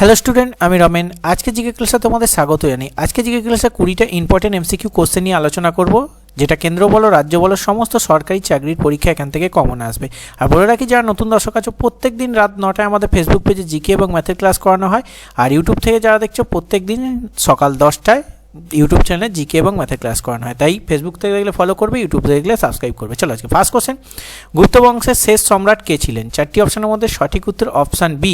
Hello student আমি রমেন। আজকে GK ক্লাসে তোমাদের স্বাগত জানাই। আজকে জিকে ক্লাসে কুড়িটা ইম্পর্টেন্ট এমসিকিউ কোশ্চেন নিয়ে আলোচনা করব, যেটা কেন্দ্র বলো রাজ্য বলো সমস্ত সরকারি চাকরির পরীক্ষা এখান থেকে কমন আসবে। আর বলে রাখি, যারা নতুন দর্শক আছো প্রত্যেক দিন রাত নটায় আমাদের ফেসবুক পেজে জিকে এবং ম্যাথের ক্লাস করানো হয়। আর ইউটিউব থেকে যারা দেখছ প্রত্যেক দিন সকাল দশটায় ইউটিউব চ্যানেলে জিকে এবং ম্যাথের ক্লাস করানো হয়। তাই ফেসবুক থেকে দেখলে ফলো করবে ইউটিউব থেকে দেখলে সাবস্ক্রাইব করবে। চলো আজকে ফার্স্ট কোশ্চেন গুপ্ত বংশের শেষ সম্রাট কে ছিলেন? চারটি অপশনের মধ্যে সঠিক উত্তর অপশান বি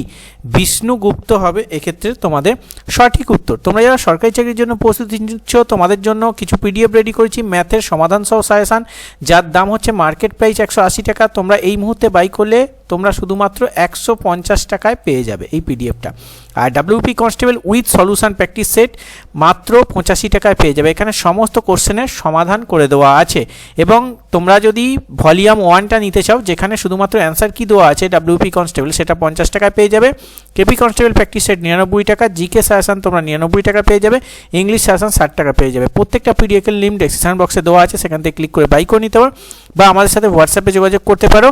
বিষ্ণুগুপ্ত হবে। এক্ষেত্রে তোমাদের সঠিক উত্তর। তোমরা যারা সরকারি চাকরির জন্য প্রস্তুতি নিচ্ছ, তোমাদের জন্য কিছু পিডিএফ রেডি করেছি। ম্যাথের সমাধান সহ সাজেশান যার দাম হচ্ছে মার্কেট প্রাইস একশো আশি টাকা। তোমরা এই মুহূর্তে বাই করলে তোমরা শুধুমাত্র একশো পঞ্চাশ টাকায় পেয়ে যাবে এই পিডিএফটা। আর WP constable with solution practice set মাত্র পঁচাশি টাকায় পেয়ে যাবে। এখানে সমস্ত কোশ্চেনের সমাধান করে দেওয়া আছে। এবং তোমরা যদি ভলিউম ওয়ানটা নিতে চাও, যেখানে শুধুমাত্র অ্যান্সার কি দেওয়া আছে ডাব্লিউপি কনস্টেবল সেটা পঞ্চাশ টাকায় পেয়ে যাবে। কেপি কনস্টেবল প্র্যাকটিস সেট নিরানব্বই টাকা জি জিকে সাজেশন তোমরা নিরানব্বই টাকা পেয়ে যাবে। ইংলিশ সাজেশন ষাট টাকা পেয়ে যাবে। প্রত্যেকটা পিডিএফের লিঙ্ক ডেসক্রিপশন বক্সে দেওয়া আছে। সেখান থেকে ক্লিক করে বাই করে নিতে পারো। বা আমাদের সাথে হোয়াটসঅ্যাপে যোগাযোগ করতে পারো।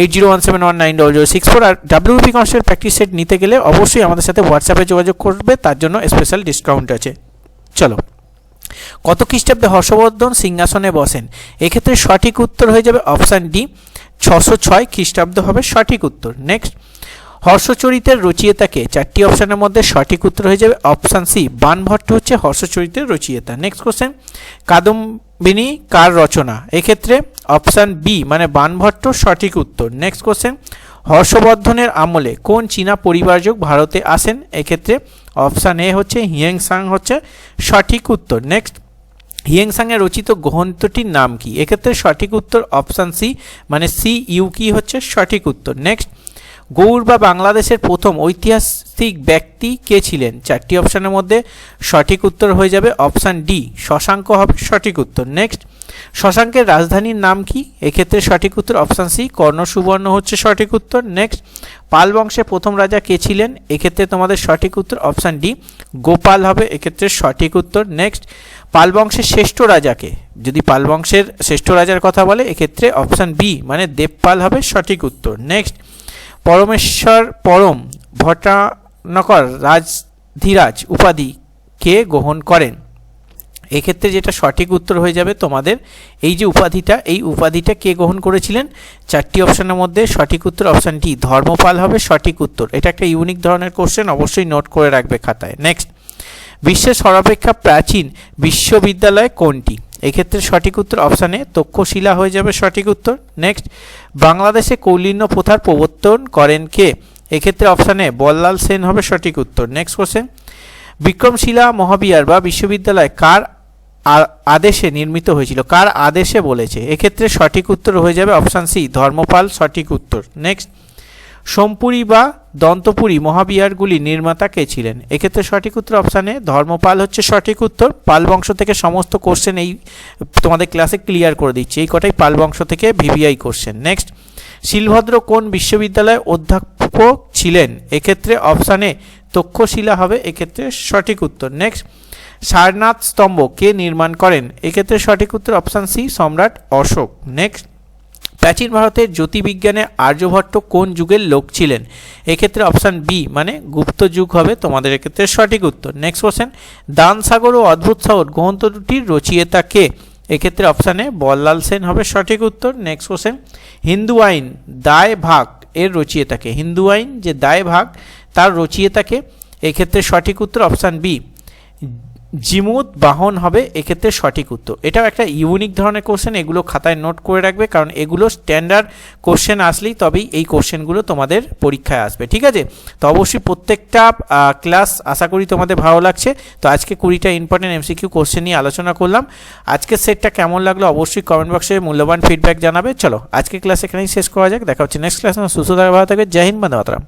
Eight zero one seven one nine double zero six four আর ডাব্লিউপি কনস্টেবল প্র্যাকটিস সেট নিতে গেলে অবশ্যই আমাদের সাথে হোয়াটসঅ্যাপে যোগাযোগ করবে, তার জন্য স্পেশাল ডিসকাউন্ট আছে। চলো। কত খ্রিস্টাব্দে হর্ষবর্ধন সিংহাসনে বসেন? এক্ষেত্রে সঠিক উত্তর হয়ে যাবে অপশান ডি ছশো ছয় খ্রিস্টাব্দ হবে সঠিক উত্তর। নেক্সট হর্ষচরিতের রচয়িতাকে চারটি অপশানের মধ্যে সঠিক উত্তর হয়ে যাবে অপশান সি বানভট্ট হচ্ছে হর্ষচরিতের রচয়িতা। নেক্সট কোশ্চেন কাদম্বিনী কার রচনা? এক্ষেত্রে অপশান বি মানে বানভট্ট, সঠিক উত্তর। নেক্সট কোশ্চেন হর্ষবর্ধনের আমলে কোন চীনা পরিবারযোগ ভারতে আসেন? এক্ষেত্রে অপশান এ হচ্ছে হিয়েংসাং হচ্ছে সঠিক উত্তর। নেক্সট হিয়েংসাংয়ের রচিত গ্রন্থটির নাম কি? এক্ষেত্রে সঠিক উত্তর অপশান সি মানে সি ইউ কি হচ্ছে সঠিক উত্তর। নেক্সট গৌড় বা বাংলাদেশের প্রথম ঐতিহাসিক ব্যক্তি কে ছিলেন? চারটি অপশানের মধ্যে সঠিক উত্তর হয়ে যাবে অপশান ডি, শশাঙ্ক হবে সঠিক উত্তর। নেক্সট শশাঙ্কের রাজধানীর নাম কি? এক্ষেত্রে সঠিক উত্তর অপশান সি, কর্ণ সুবর্ণ হচ্ছে সঠিক উত্তর। নেক্সট পাল বংশে প্রথম রাজা কে ছিলেন? এক্ষেত্রে তোমাদের সঠিক উত্তর অপশান ডি, গোপাল হবে, এক্ষেত্রে সঠিক উত্তর। নেক্সট পাল বংশের শ্রেষ্ঠ রাজাকে যদি পাল বংশের শ্রেষ্ঠ রাজার কথা বলে, এক্ষেত্রে অপশান বি মানে দেবপাল হবে সঠিক উত্তর। নেক্সট পরমেশ্বর পরম ভট্টানকর রাজধীরাজ উপাধি কে গ্রহণ করেন? এক্ষেত্রে যেটা সঠিক উত্তর হয়ে যাবে তোমাদের, এই যে উপাধিটা, এই উপাধিটা কে গ্রহণ করেছিলেন? চারটি অপশানের মধ্যে সঠিক উত্তর অপশান ডি ধর্মপাল হবে, সঠিক উত্তর। এটা একটা ইউনিক ধরনের কোশ্চেন অবশ্যই নোট করে রাখবে খাতায়। নেক্সট বিশ্বের সর্বাপেক্ষা প্রাচীন বিশ্ববিদ্যালয় কোনটি? এক্ষেত্রে সঠিক উত্তর অপশানে তক্ষশিলা হয়ে যাবে সঠিক উত্তর। নেক্সট বাংলাদেশে কৌলিন্য প্রথার প্রবর্তন করেন কে? এক্ষেত্রে অপশানে বল্লাল সেন হবে সঠিক উত্তর। নেক্সট কোশ্চেন বিক্রমশিলা মহাবিহার বা বিশ্ববিদ্যালয় কার আদেশে নির্মিত হয়েছিল। কার আদেশে বলেছে? এক্ষেত্রে সঠিক উত্তর হয়ে যাবে অপশান সি, ধর্মপাল সঠিক উত্তর। নেক্সট। সোমপুরী বা দন্তপুরী মহাবিহারগুলি নির্মাতা কে ছিলেন? এক্ষেত্রে সঠিক উত্তর অপশানে, ধর্মপাল হচ্ছে সঠিক উত্তর। পাল বংশ থেকে সমস্ত কোশ্চেন এই তোমাদের ক্লাসে ক্লিয়ার করে দিচ্ছি। এই কটাই পাল বংশ থেকে ভিভিআই কোশ্চেন নেক্সট। শিলভদ্র কোন বিশ্ববিদ্যালয়ে অধ্যাপক ছিলেন? এক্ষেত্রে অপশানে তক্ষশিলা হবে, এক্ষেত্রে সঠিক উত্তর। নেক্সট। সারনাথ স্তম্ভ কে নির্মাণ করেন? এক্ষেত্রে সঠিক উত্তর অপশান সি সম্রাট অশোক। নেক্সট প্রাচীন ভারতের জ্যোতির্বিজ্ঞানে আর্যভট্ট কোন যুগের লোক ছিলেন? এক্ষেত্রে অপশান বি মানে গুপ্ত যুগ হবে তোমাদের এক্ষেত্রে সঠিক উত্তর। নেক্সট কোশ্চেন দান সাগর ও অদ্ভুত সাগর গ্রন্থ দুটির রচয়িতা কে? এক্ষেত্রে অপশানে বল্লাল সেন হবে সঠিক উত্তর। নেক্সট কোশ্চেন হিন্দু আইন, দায় ভাগ এর রচয়িতাকে হিন্দু আইন যে দায় ভাগ তার রচয়িতাকে এক্ষেত্রে সঠিক উত্তর অপশান বি জিমুদ বাহন হবে এক্ষেত্রে সঠিক উত্তর। এটাও একটা ইউনিক ধরনের কোশ্চেন এগুলো খাতায় নোট করে রাখবে, কারণ এগুলো স্ট্যান্ডার্ড কোশ্চেন আসলেই তবেই এই কোশ্চেনগুলো তোমাদের পরীক্ষায় আসবে, ঠিক আছে? তো অবশ্যই প্রত্যেকটা ক্লাস আশা করি তোমাদের ভালো লাগছে। তো আজকে কুড়িটা ইম্পর্টেন্ট এমসিকিউ কোশ্চেন নিয়ে আলোচনা করলাম। আজকের সেটটা কেমন লাগল অবশ্যই কমেন্ট বক্সে মূল্যবান ফিডব্যাক জানাবে। চলো আজকে ক্লাস এখানেই শেষ করা যাক। দেখা হচ্ছে নেক্সট ক্লাস সুস্থ থাকা, ভালো থাকবে জয় হিন্দ মাতরম।